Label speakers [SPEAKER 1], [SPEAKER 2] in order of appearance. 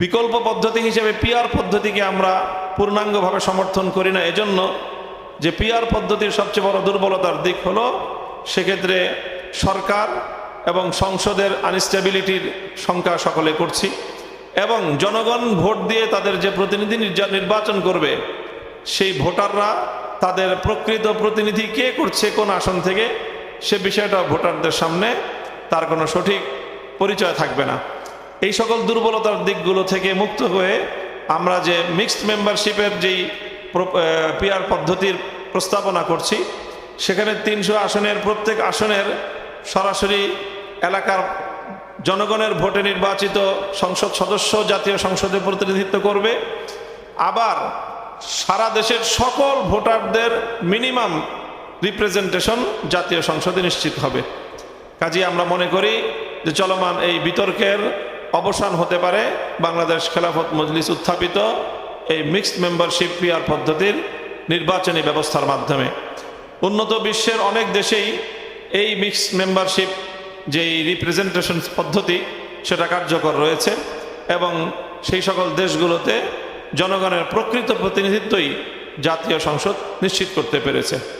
[SPEAKER 1] বিকল্প পদ্ধতি হিসেবে পিআর পদ্ধতিকে আমরা পূর্ণাঙ্গভাবে সমর্থন করি না। এজন্য যে পিআর পদ্ধতির সবচেয়ে বড় দুর্বলতার দিক হলো সেক্ষেত্রে সরকার এবং সংসদের আনস্টেবিলিটির শঙ্কা সকলে করছি এবং জনগণ ভোট দিয়ে তাদের যে প্রতিনিধি নির্বাচন করবে, সেই ভোটাররা তাদের প্রকৃত প্রতিনিধি কে করছে কোন আসন থেকে, সে বিষয়টা ভোটারদের সামনে তার কোনো সঠিক পরিচয় থাকবে না। এই সকল দুর্বলতার দিকগুলো থেকে মুক্ত হয়ে আমরা যে মিক্সড মেম্বারশিপের যেই পিআর পদ্ধতির প্রস্তাবনা করছি, সেখানে তিনশো আসনের প্রত্যেক আসনের সরাসরি এলাকার জনগণের ভোটে নির্বাচিত সংসদ সদস্য, জাতীয় সংসদে প্রতিনিধিত্ব করবে। আবার সারা দেশের সকল ভোটারদের মিনিমাম রিপ্রেজেন্টেশন জাতীয় সংসদে নিশ্চিত হবে। কাজে আমরা মনে করি যে চলমান এই বিতর্কের অবসান হতে পারে। বাংলাদেশ খেলাফত মজলিস উত্থাপিত। এই মিক্সড মেম্বারশিপ পিআর পদ্ধতির নির্বাচনী ব্যবস্থার মাধ্যমে। উন্নত বিশ্বের অনেক দেশেই এই মিক্সড মেম্বারশিপ যেই রিপ্রেজেন্টেশন পদ্ধতি, সেটা কার্যকর রয়েছে এবং সেই সকল দেশগুলোতে জনগণের প্রকৃত প্রতিনিধিত্বই জাতীয় সংসদ নিশ্চিত করতে পেরেছে।